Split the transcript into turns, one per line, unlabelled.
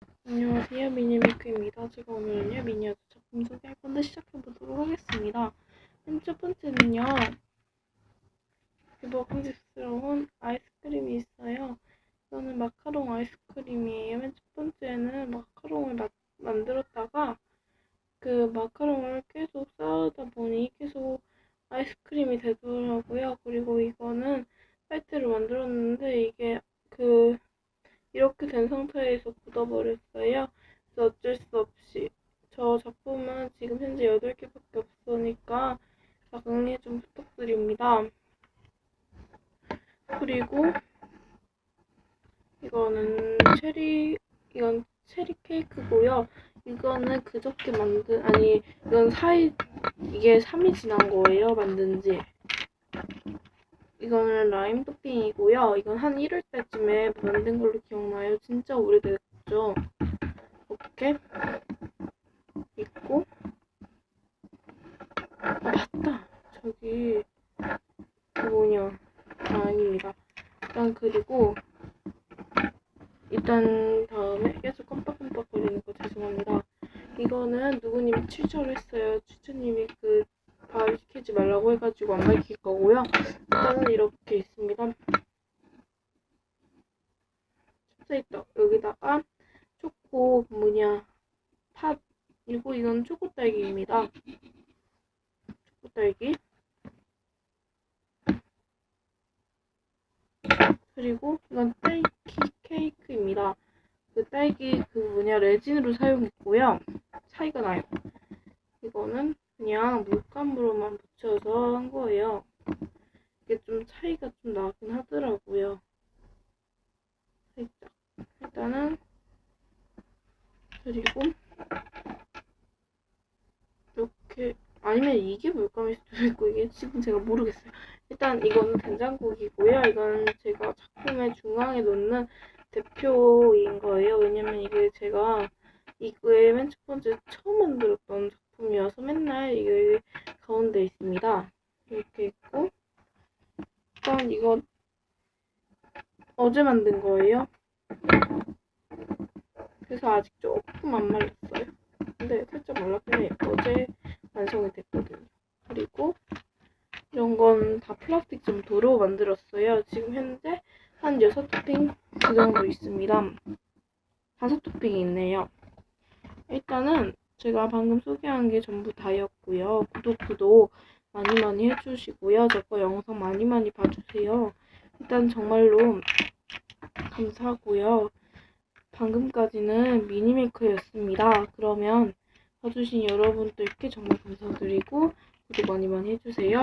안녕하세요 미니밀크입니다. 제가 오늘은요 미니어처 작품 소개할 건데 시작해보도록 하겠습니다. 맨 첫 번째는요 먹음직스러운 아이스크림이 있어요. 이거는 마카롱 아이스크림이에요. 맨 첫 번째는 마카롱을 마- 만들었다가 그 마카롱을 계속 쌓으다 보니 계속 아이스크림이 되더라고요. 그리고 이거는 화이트를 만들었는데 이게 그 이렇게 된 상태에서 굳어버렸어요. 그래서 어쩔 수 없이 저 작품은 지금 현재 8개밖에 없으니까 양해 좀 부탁드립니다. 그리고 이거는 체리 이건 체리 케이크고요. 이거는 그저께 만든 아니 이건 사이 이게 3일 지난 거예요 만든 지. 이거는 라임 토핑이고요. 이건 한 1월 때쯤에 만든 걸로 기억나요. 진짜 오래됐죠. 이렇게 있고 아 맞다. 저기 그 뭐냐 아, 아닙니다. 일단 그리고 일단 다음에 계속 깜빡깜빡거리는 거 죄송합니다. 이거는 누구님이 추천을 했어요. 추천님이 그 밝히지 말라고 해가지고 안 밝힐 거고요. 일단은 이렇게 있습니다. 찹쌀떡 여기다가 초코 뭐냐 팥 그리고 이건 초코 딸기입니다. 초코 딸기 그리고 이건 딸기 케이크입니다. 그 딸기 그 뭐냐 레진으로 사용했고요. 차이가 나요. 이거는 그냥 물감으로만 붙여서 한 거예요. 이게 좀 차이가 좀 나긴 하더라고요. 살짝. 일단은 그리고 이렇게 아니면 이게 물감일 수도 있고 이게 지금 제가 모르겠어요. 일단 이거는 된장국이고요. 이건 제가 작품의 중앙에 놓는 대표인 거예요. 왜냐면 이게 제가 이거의 맨 첫 번째 처음 만들었던 작품이어서 맨날 이게 가운데 있습니다. 이렇게 있고 일단 이거 어제 만든 거예요. 그래서 아직 조금 안 말랐어요. 근데 살짝 말랐긴 해요. 어제 완성이 됐거든요. 그리고 이런 건 다 플라스틱 점토로 만들었어요. 지금 현재 한 6토핑 그 정도 있습니다. 5토핑이 있네요. 일단은 제가 방금 소개한 게 전부 다였고요. 구독, 구독 많이 많이 해주시고요. 저 거 영상 많이 많이 봐주세요. 일단 정말로 감사하고요. 방금까지는 미니메이커였습니다. 그러면 봐주신 여러분들께 정말 감사드리고 구독 많이 많이 해주세요.